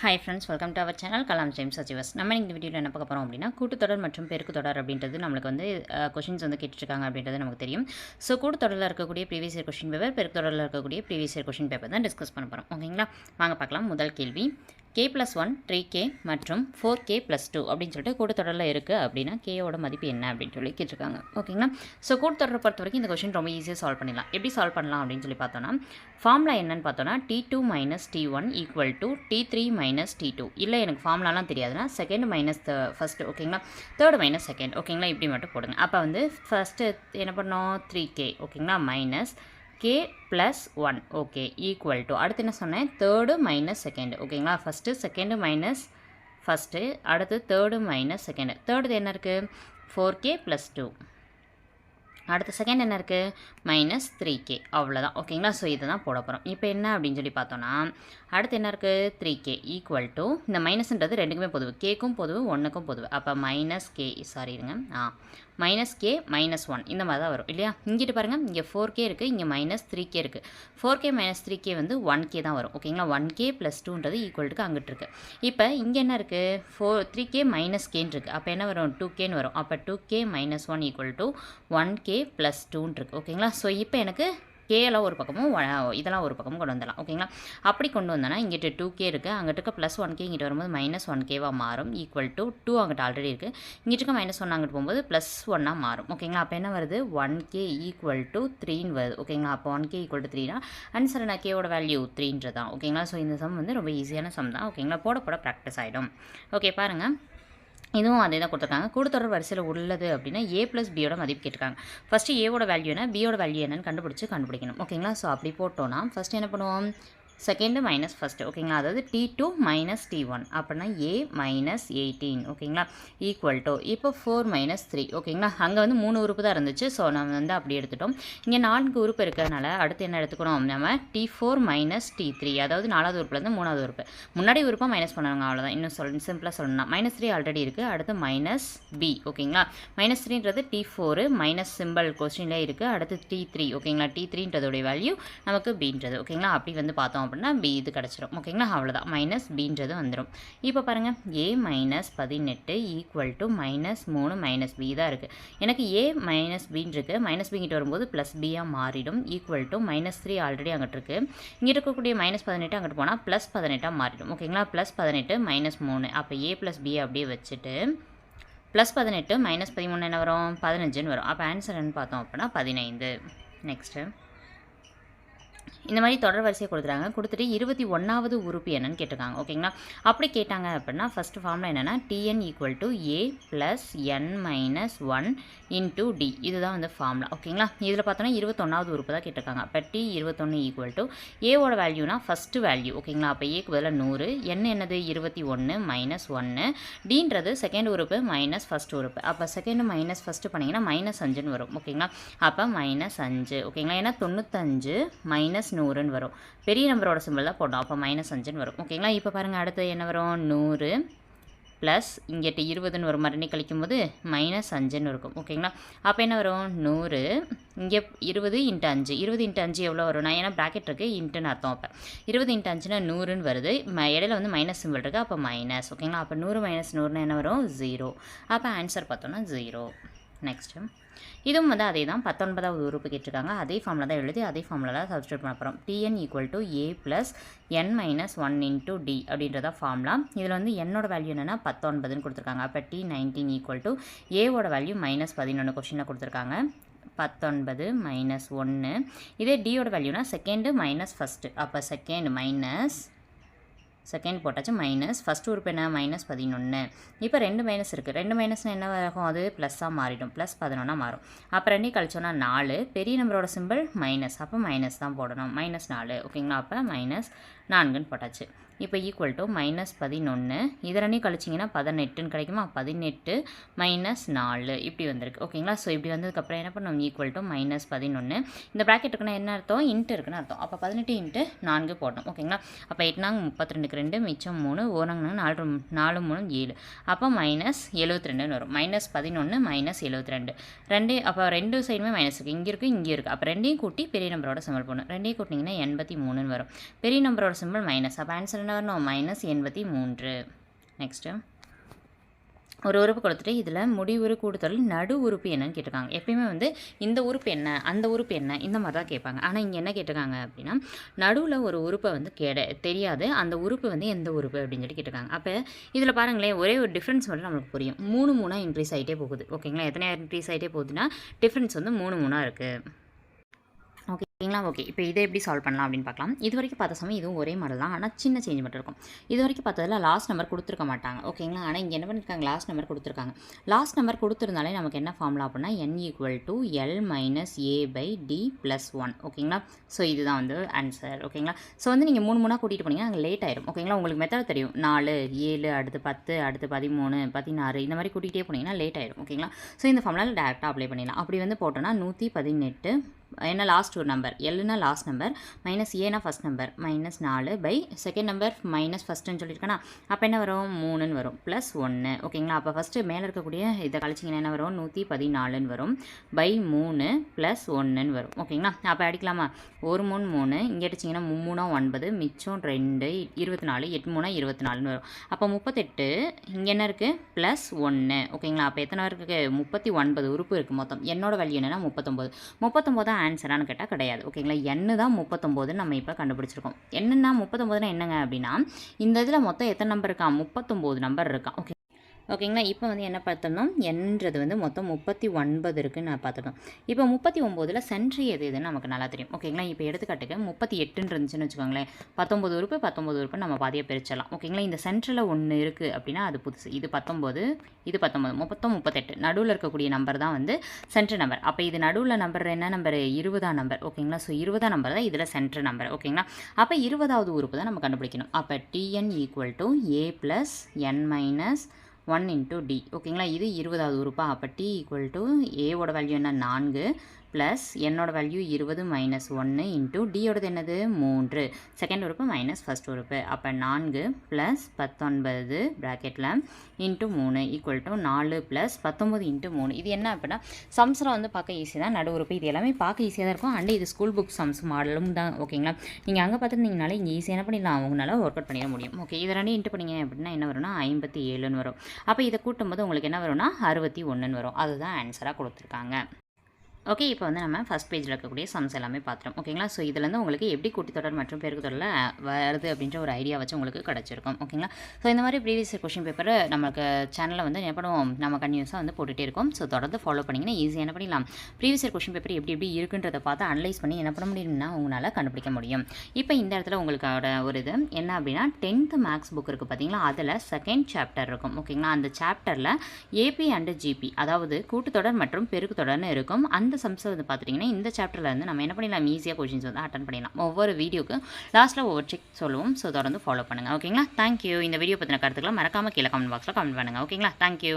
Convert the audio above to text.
Hi friends welcome to our channel Kalam James சச்சிவஸ் நம்ம இந்த வீடியோவில் என்ன பார்க்க போகிறோம் அப்படின்னா கூட்டுத்தொடர் மற்றும் பெருக்கு தொடர் அப்படின்றது நம்மளுக்கு வந்து கொஷின்ஸ் வந்து கேட்டுருக்காங்க அப்படின்றது நமக்கு தெரியும். ஸோ கூட்டுத்தொடரில் இருக்கக்கூடிய ப்ரீவியஸ் இயர் கொஷின் பேப்பர் பெருக்கு தொடரில் இருக்கக்கூடிய ப்ரீவியஸ் இயர் கொஷின் பேப்பர் தான் டிஸ்கஸ் பண்ண போகிறோம் ஓகேங்களா? வாங்க பார்க்கலாம். முதல் கேள்வி. K plus one three K மற்றும் ஃபோர் கே ப்ளஸ் டூ அப்படின்னு சொல்லிட்டு கூட்டத்தொடரில் இருக்குது அப்படின்னா கேயோட மதிப்பு என்ன அப்படின்னு சொல்லி கேட்டிருக்காங்க. ஓகேங்களா ஸோ கூட்டத்தொடரை பொறுத்த வரைக்கும் இந்த கொஷின் ரொம்ப ஈஸியாக சால்வ் பண்ணிடலாம். எப்படி சால்வ் பண்ணலாம் அப்படின்னு சொல்லி பார்த்தோன்னா ஃபார்முலா என்னன்னு பார்த்தோன்னா T two minus T one equal to T three minus T two இல்லை எனக்கு ஃபார்முலாலாம் தெரியாதுன்னா செகண்ட் மைனஸ் த ஃபஸ்ட்டு ஓகேங்களா தேர்டு மைனஸ் செகண்ட் ஓகேங்களா இப்படி மட்டும் போடுங்க. அப்போ வந்து ஃபஸ்ட்டு என்ன பண்ணோம்? த்ரீ கே ஓகேங்களா minus K plus one okay equal to அடுத்து என்ன சொன்னேன்? தேர்டு மைனஸ் செகண்ட் ஓகேங்களா ஃபஸ்ட்டு செகண்டு மைனஸ் ஃபஸ்ட்டு அடுத்து தேர்டு மைனஸ் செகண்டு தேர்டு என்ன இருக்குது ஃபோர் கே ப்ளஸ் டூ அடுத்த செகண்ட் என்ன இருக்குது மைனஸ் த்ரீ கே அவ்வளோதான் ஓகேங்களா ஸோ இதை தான் போட போகிறோம் இப்போ என்ன அப்படின்னு சொல்லி பார்த்தோன்னா அடுத்து என்ன இருக்குது த்ரீ கே ஈக்குவல் டு இந்த மைனஸ்ன்றது ரெண்டுக்குமே பொதுவு. கேக்கும் பொதுவு ஒன்றுக்கும் பொதுவு. அப்போ மைனஸ் கே சாரி இருங்க. ஆ. மைனஸ் கே மைனஸ் ஒன் இந்த மாதிரி தான் வரும் இல்லையா? இங்கிட்டு பாருங்கள் இங்கே ஃபோர் கே இருக்குது இங்கே மைனஸ் த்ரீ கே இருக்குது four K minus three K வந்து ஒன் கே தான் வரும் ஓகேங்களா ஒன் கே ப்ளஸ் டூன்றது ஈக்குவல்ட்டுக்கு அங்கிட்டு இருக்குது இப்போ இங்கே என்ன இருக்குது ஃபோர் த்ரீ கே மைனஸ் கேன்னு இருக்குது அப்போ என்ன வரும்? டூ கேன்னு வரும். அப்போ two K minus one equal to one K plus டூன் இருக்குது ஓகேங்களா ஸோ இப்போ எனக்கு கேலாம் ஒரு பக்கமும் இதெல்லாம் ஒரு பக்கமும் கொண்டு வந்துடலாம். ஓகேங்களா? அப்படி கொண்டு வந்தோன்னா இங்கிட்ட டூ கே இருக்குது அங்கிட்ட ப்ளஸ் ஒன் கே இங்கிட்ட வரும்போது மைனஸ் ஒன் கேவாக மாறும். ஈக்குவல் டு டூ அங்கிட்ட ஆல்ரெடி இருக்குது இங்கிட்ட இருக்க மைனஸ் ஒன் அங்கிட்டு போகும்போது ப்ளஸ் ஒன்னாக மாறும். ஓகேங்களா? அப்போ என்ன வருது? ஒன் கே ஈக்குவல் டு த்ரீன்னு வருது. ஓகேங்களா? அப்போ ஒன் கே ஈக்குவல் டு த்ரீனா அன்சர் நான் கேவோட வேல்யூ த்ரீன்றது தான். ஓகேங்களா? ஸோ இந்த சம் வந்து ரொம்ப ஈஸியான சம் தான். ஓகேங்களா? போட போட ப்ராக்டிஸ் ஆகிடும் ஓகே பாருங்கள் இதுவும் அதே தான் கொடுத்துருக்காங்க. கூடுதொடர் வரிசையில் உள்ளது அப்படின்னா ஏ ப்ளஸ் பியோட மதிப்பு கேட்டிருக்காங்க. ஃபஸ்ட்டு ஏவோட வேல்யூ என்ன? பியோட வேல்யூ என்னன்னு கண்டுபிடிச்சி கண்டுபிடிக்கணும். ஓகேங்களா ஸோ அப்படி போட்டோன்னா ஃபஸ்ட்டு என்ன பண்ணுவோம்? செகண்டு மைனஸ் ஃபஸ்ட்டு ஓகேங்களா அதாவது T two minus T one அப்படின்னா ஏ மைனஸ் எயிட்டீன் ஓகேங்களா ஈக்குவல் டு இப்போ ஃபோர் மைனஸ் த்ரீ ஓகேங்களா அங்கே வந்து மூணு உறுப்பு தான் இருந்துச்சு ஸோ நம்ம வந்து அப்படி எடுத்துட்டோம். இங்கே நான்கு உறுப்பு இருக்கிறதுனால அடுத்து என்ன எடுத்துக்கணும் நம்ம? T four minus T three அதாவது நாலாவது உறுப்புலேருந்து மூணாவது உறுப்பு. முன்னாடி உறுப்பாக மைனஸ் பண்ணுவாங்க அவ்வளோதான் இன்னும் சொல் சிம்பிளாக சொல்லணும் மைனஸ் த்ரீ ஆல்ரெடி இருக்குது அடுத்து மைனஸ் பி ஓகேங்களா மைனஸ் த்ரீன்றது டி ஃபோரு மைனஸ் சிம்பிள் கொஸ்டினில் இருக்குது அடுத்து டி த்ரீ ஓகேங்களா டி த்ரீன்றதோடைய வேல்யூ நமக்கு பீன்றது ஓகேங்களா அப்படி வந்து பார்த்தோம் அப்படின்னா பி இது கிடச்சிரும். ஓகேங்களா அவ்வளோதான் மைனஸ் பின்றது வந்துடும் இப்போ பாருங்கள் ஏ மைனஸ் பதினெட்டு ஈக்குவல் டு மைனஸ் மூணு மைனஸ் பி தான் இருக்குது எனக்கு ஏ மைனஸ் பின் இருக்குது மைனஸ் பிங்கிட்ட வரும்போது ப்ளஸ் பியாக மாறிடும். Equal to minus three already அங்கிட்டு இருக்குது இங்கே இருக்கக்கூடிய மைனஸ் பதினெட்டு அங்கிட்டு போனால் ப்ளஸ் பதினெட்டாக மாறிடும். ஓகேங்களா ப்ளஸ் பதினெட்டு மைனஸ் மூணு. அப்போ ஏ ப்ளஸ் பியை அப்படியே வச்சுட்டு ப்ளஸ் பதினெட்டு மைனஸ் பதிமூணு என்ன வரும்? பதினஞ்சுன்னு வரும். அப்போ ஆன்சர் என்ன பார்த்தோம் அப்படின்னா பதினைந்து. நெக்ஸ்ட்டு இந்த மாதிரி தொடர் வரிசையை கொடுத்துறாங்க கொடுத்துட்டு இருபத்தி ஒன்றாவது உறுப்பு என்னன்னு கேட்டிருக்காங்க. ஓகேங்களா அப்படி கேட்டாங்க அப்படின்னா ஃபஸ்ட்டு ஃபார்மில் என்னென்னா T N equal to A plus N minus one into T இதுதான் வந்து ஃபார்முலா ஓகேங்களா இதில் பார்த்தோன்னா இருபத்தொன்னாவது உறுப்பு தான் கேட்டிருக்காங்க. அப்போ டி இருபத்தொன்று ஈக்குவல் டு ஏவோட வேல்யூனா ஃபஸ்ட்டு வேல்யூ ஓகேங்களா அப்போ ஏக்கு பதிலாக நூறு. என் என்னது? இருபத்தி ஒன்று மைனஸ் ஒன்று டின்றது செகண்ட் உறுப்பு மைனஸ் ஃபஸ்ட் உறுப்பு. அப்போ செகண்ட் மைனஸ் ஃபஸ்ட்டு பண்ணிங்கன்னா மைனஸ் அஞ்சுன்னு வரும். ஓகேங்களா அப்போ மைனஸ் அஞ்சு. ஓகேங்களா ஏன்னா தொண்ணூத்தஞ்சு மைனஸ் நூறுன்னு வரும். பெரிய நம்பரோட சிம்பிள் தான் போட்டோம் அப்போ மைனஸ் அஞ்சுன்னு வரும். ஓகேங்களா இப்போ பாருங்கள் அடுத்து என்ன வரும்? நூறு ப்ளஸ் இங்கிட்ட இருபதுன்னு வரும். மறுபடியும் கழிக்கும் போது மைனஸ் அஞ்சுன்னு இருக்கும். ஓகேங்களா அப்போ என்ன வரும்? நூறு. இங்கே இருபது இன்ட்டு அஞ்சு. இருபது இன்ட்டு அஞ்சு எவ்வளோ வரும்? நான் ஏன்னா ப்ராக்கெட் இருக்குது இன்ட்டுன்னு அர்த்தம் அப்போ. இருபது இன்ட்டு அஞ்சுனா நூறுன்னு வருது. ம இடையில வந்து மைனஸ் சிம்பிள் இருக்குது அப்போ மைனஸ் ஓகேங்களா அப்போ நூறு மைனஸ் நூறுனா என்ன வரும்? ஜீரோ அப்போ ஆன்சர் பார்த்தோன்னா ஜீரோ நெக்ஸ்ட்டு இதுவும் வந்து அதே தான் பத்தொன்பதாவது உறுப்பு கேட்டிருக்காங்க. அதே ஃபார்மில் தான் எழுதி அதே ஃபார்மில் தான் சப்ஸ்டியூட் பண்ண போகிறோம் T N equal to A plus N minus one into T அப்படின்றத ஃபார்ம்லாம் இதில் வந்து என்னோட வேல்யூ என்னென்னா பத்தொன்பதுன்னு கொடுத்துருக்காங்க. அப்போ டி நைன்டீன் ஈக்குவல் டு ஏவோட வேல்யூ மைனஸ் பதினொன்று கொஷினில் கொடுத்துருக்காங்க. பத்தொன்பது மைனஸ் ஒன்று இதே டியோட வேல்யூனா செகண்டு மைனஸ் ஃபஸ்ட்டு அப்போ செகண்ட் மைனஸ் செகண்ட் போட்டாச்சு மைனஸ் ஃபஸ்ட் உறுப்பு என்ன? மைனஸ் பதினொன்று இப்போ ரெண்டு மைனஸ் இருக்குது ரெண்டு மைனஸ்னால் என்ன ஆகும் அது ப்ளஸ்ஸாக மாறிடும். ப்ளஸ் பதினொன்னா மாறும். அப்புறம் ரெண்டையும் கழிச்சோன்னா நாலு. பெரிய நம்பரோட சிம்பிள் மைனஸ் அப்போ மைனஸ் தான் போடணும். மைனஸ் நாலு. ஓகேங்களா அப்போ மைனஸ் நான்குன்னு போட்டாச்சு. இப்போ ஈக்குவல் டு மைனஸ் பதினொன்று இது ரெண்டையும் கழிச்சிங்கன்னா பதினெட்டுன்னு கிடைக்குமா? பதினெட்டு மைனஸ் நாலு. இப்படி வந்திருக்கு. ஓகேங்களா ஸோ இப்படி வந்ததுக்கப்புறம் என்ன பண்ணுவோம் ஈக்குவல் டு மைனஸ் பதினொன்று இந்த ப்ராக்கெட் இருக்குன்னா என்ன அர்த்தம்? இன்ட்டு இருக்குன்னு அர்த்தம். அப்போ பதினெட்டு இன்ட்டு நான்கு போடணும். ஓகேங்களா அப்போ எட்டுனாங்க முப்பத்தி ரெண்டுக்கு ரெண்டு மிச்சம் மூணு ஓரங்க நாலு நாலு மூணு ஏழு. அப்போ மைனஸ் எழுபத்தி ரெண்டுன்னு வரும். மைனஸ் பதினொன்று மைனஸ் எழுபத்தி ரெண்டு ரெண்டு அப்போ ரெண்டு சைடுமே மைனஸ் இருக்குது இங்கே இருக்குது இங்கே இருக்குது அப்போ ரெண்டையும் கூட்டி பெரிய நம்பரோட சிம்பிள் போடணும். ரெண்டையும் கூட்டிங்கன்னா எண்பத்தி மூணுன்னு வரும். பெரிய நம்பரோட சிம்பிள் மைனஸ் அப்போ ஆன்சர் பண்ணணும். மைனஸ் எண்பத்தி மூன்று. நெக்ஸ்ட்டு ஒரு உறுப்பு கொடுத்துட்டு இதில் முடிவுறு கூடுதல் நடு உறுப்பு என்னன்னு கேட்டிருக்காங்க. எப்பயுமே வந்து இந்த உறுப்பு என்ன அந்த உறுப்பு என்ன இந்த மாதிரி தான் கேட்பாங்க. ஆனால் இங்கே என்ன கேட்டிருக்காங்க அப்படின்னா நடுவில் ஒரு உறுப்பை வந்து கேட தெரியாது. அந்த உறுப்பு வந்து எந்த உறுப்பு அப்படின்னு சொல்லி கேட்டிருக்காங்க. அப்போ இதில் பாருங்களேன் ஒரே ஒரு டிஃப்ரென்ஸ் மட்டும் நம்மளுக்கு புரியும். மூணு மூணாக இன்க்ரீஸ் ஆகிட்டே போகுது. ஓகேங்களா எத்தனை இன்க்ரீஸ் ஆகிட்டே போகுதுன்னா டிஃப்ரென்ஸ் வந்து மூணு மூணாக இருக்குது ஓகே ஓகேங்களா ஓகே. இப்போ இதை எப்படி சால்வ் பண்ணலாம் அப்படின்னு பார்க்கலாம். இது வரைக்கும் பார்த்த சமயம் இதுவும் ஒரே மாடல் தான். ஆனால் சின்ன சேஞ்ச் மட்டும் இருக்கும். இது வரைக்கும் பார்த்ததில் லாஸ்ட் நம்பர் கொடுத்துருக்க மாட்டாங்க. ஓகேங்களா ஆனால் இங்கே என்ன பண்ணியிருக்காங்க லாஸ்ட் நம்பர் கொடுத்துருக்காங்க. லாஸ்ட் நம்பர் கொடுத்துருந்தாலே நமக்கு என்ன ஃபார்முலா அப்படின்னா N equal to L minus A by D plus one ஓகேங்களா ஸோ இதுதான் வந்து ஆன்சர் ஓகேங்களா ஸோ வந்து நீங்கள் மூணு மூணாக கூட்டிகிட்டு போனீங்கன்னா அங்கே லேட் ஆயிரும். ஓகேங்களா உங்களுக்கு மெத்தட் தெரியும். நாலு ஏழு அடுத்து பத்து அடுத்து பதிமூணு பதினாறு இந்த மாதிரி கூட்டிகிட்டே போனீங்கன்னா லேட் ஆயிரும். ஓகேங்களா ஸோ இந்த ஃபார்முலாவில் டேரெக்டாக அப்ளை பண்ணிடலாம். அப்படி வந்து போட்டோன்னா நூற்றி பதினெட்டு என்ன லாஸ்ட் ஒரு நம்பர் எல்லுனா லாஸ்ட் நம்பர் மைனஸ் ஏனா ஃபஸ்ட் நம்பர் மைனஸ் நாலு பை செகண்ட் நம்பர் மைனஸ் ஃபஸ்ட்டுன்னு சொல்லியிருக்கேன்னா அப்போ என்ன வரும்? மூணுன்னு வரும். ப்ளஸ் ஒன்று ஓகேங்களா அப்போ ஃபஸ்ட்டு மேலே இருக்கக்கூடிய இதை கழிச்சிங்கன்னா என்ன வரும்? நூற்றி பதினாலுன்னு வரும். பை மூணு ப்ளஸ் ஒன்றுன்னு வரும். ஓகேங்களா அப்போ அடிக்கலாமா? ஒரு மூணு மூணு. இங்கே அடிச்சிங்கன்னா மும்மூணா ஒன்பது மிச்சம் ரெண்டு இருபத்தி நாலு எட்டு மூணா இருபத்தி நாலுன்னு வரும். அப்போ முப்பத்தெட்டு இங்கே என்ன இருக்குது ப்ளஸ் ஒன்று ஓகேங்களா அப்போ எத்தனை இருக்குது முப்பத்தி ஒன்பது உறுப்பு இருக்குது மொத்தம். என்னோட வழி என்னென்னா முப்பத்தொம்போது. முப்பத்தொம்போது தான் ஆன்சரானு கேட்டால் கிடையாது. ஓகேங்களா எண்ணு தான் முப்பத்தொம்போதுன்னு நம்ம இப்போ கண்டுபிடிச்சிருக்கோம். என்னென்னா முப்பத்தொம்போதுனா என்னங்க அப்படின்னா இந்த இதில் மொத்தம் எத்தனை நம்பர் இருக்கா? முப்பத்தொம்போது நம்பர் இருக்கா. ஓகே ஓகேங்களா? இப்போ வந்து என்ன பார்த்தோம்னா என்றது வந்து மொத்தம் முப்பத்தி ஒன்பது இருக்குன்னு நான் பார்த்துட்டோம் இப்போ முப்பத்தி ஒம்போதில் சென்ட்ரி எது எதுன்னு நமக்கு நல்லா தெரியும். ஓகேங்களா? இப்போ எடுத்துக்காட்டுக்கு முப்பத்தி எட்டுன்னு இருந்துச்சுன்னு வச்சுக்கோங்களேன். பத்தொம்பது உறுப்பு பத்தொம்பது உறுப்பு நம்ம பாதியாக பிரிச்சலாம் ஓகேங்களா? இந்த சென்டரில் ஒன்று இருக்குது அப்படின்னா அது புதுசு. இது பத்தொம்போது இது பத்தொம்பது மொத்தம் முப்பத்தெட்டு. நடுவில் இருக்கக்கூடிய நம்பர் தான் வந்து சென்ட்ரு நம்பர் அப்போ இது நடுவில் நம்பர் என்ன நம்பர் இருபதாம் நம்பர் ஓகேங்களா? ஸோ இருபதாம் நம்பர் தான் இதில் சென்ட்ரு நம்பர் ஓகேங்களா? அப்போ இருபதாவது உறுப்பு தான் நம்ம கண்டுபிடிக்கணும். அப்போ T N equal to A plus N minus one into T. ஓகேங்களா? இது இருபதாவது உறுப்பா. அப்போ டி ஈக்குவல் டு ஏவோட வேல்யூ என்ன? நான்கு. ப்ளஸ் என்னோட வேல்யூ இருபது மைனஸ் ஒன்று இன்ட்டு டியோடது என்னது? மூன்று. செகண்ட் உறுப்பு மைனஸ் ஃபஸ்ட் உறுப்பு. அப்போ நான்கு ப்ளஸ் பத்தொன்பது ப்ராக்கெட்டில் இன்ட்டு மூணு ஈக்குவல் டு நாலு ப்ளஸ் பத்தொம்பது இன்ட்டு மூணு. இது என்ன அப்படின்னா சம்ஸில் வந்து பார்க்க ஈஸி தான். நடு உறுப்பு இது எல்லாமே பார்க்க ஈஸியாக தான் இருக்கும். அண்ட் இது ஸ்கூல் புக் சம்ஸ் மாடலும் தான். ஓகேங்களா நீங்கள் அங்கே பார்த்துருந்தீங்கனால இங்கே ஈஸியாக என்ன பண்ணிடலாம் அவங்களால ஒர்க் அவுட் பண்ணிட முடியும். ஓகே இதை ரெண்டு இன்ட்டு பண்ணிங்க அப்படின்னா என்ன வரும்னா ஐம்பத்தி ஏழுன்னு வரும். அப்போ இதை கூட்டும்போது உங்களுக்கு என்ன வரும்னா அறுபத்தி ஒன்றுன்னு வரும். அதுதான் ஆன்சராக கொடுத்துருக்காங்க. ஓகே இப்போ வந்து நம்ம ஃபஸ்ட் பேஜில் இருக்கக்கூடிய சம்ஸ் எல்லாமே பார்த்துரும் ஓகேங்களா ஸோ இதுலேருந்து உங்களுக்கு எப்படி கூட்டித்தொடர் மற்றும் பெருக்குத்தொடரில் வருது அப்படின்ற ஒரு ஐடியா வச்சு உங்களுக்கு கிடச்சிருக்கும். ஓகேங்களா ஸோ இந்த மாதிரி ப்ரீவியஸ் கொஷின் பேப்பர் நமக்கு சேனலில் வந்து என்ன பண்ணுவோம்? நம்ம கன்யூஸாக வந்து போட்டுகிட்டே இருக்கோம். ஸோ தொடர்ந்து ஃபாலோ பண்ணிங்கன்னா ஈஸியாக என்ன பண்ணிடலாம் ப்ரீவியஸ் கொஷின் பேப்பர் எப்படி எப்படி இருக்குன்றதை பார்த்து அனலைஸ் பண்ணி என்ன பண்ண முடியும்னா உங்களால் கண்டுபிடிக்க முடியும். இப்போ இந்த இடத்துல உங்களுக்கோட ஒரு இது. என்ன அப்படின்னா டென்த்து மேக்ஸ் புக் இருக்குது பார்த்தீங்களா அதில் செகண்ட் சாப்டர் இருக்கும். ஓகேங்களா அந்த சாப்டரில் ஏபி அண்டு ஜிபி அதாவது கூட்டுத்தொடர் மற்றும் பெருக்கு தொடர்னு இருக்கும். அந்த சம்ஸை வந்து பார்த்துட்டிங்கன்னா இந்த சாப்டரில் வந்து நம்ம என்ன பண்ணிடலாம்? ஈஸியாக கொஷின்ஸ் வந்து அட்டன் பண்ணிடலாம். ஒவ்வொரு வீடியோக்கு லாஸ்ட்டில் ஒவ்வொரு செக் சொல்லுவோம். ஸோ தொடர்ந்து ஃபாலோ பண்ணுங்கள் ஓகேங்களா தேங்க்யூ இந்த வீடியோ பற்றின கருத்துக்கெல்லாம் மறக்காமல் கீழே கமெண்ட் பாக்ஸில் கமெண்ட் பண்ணுங்கள் ஓகேங்களா தேங்க்யூ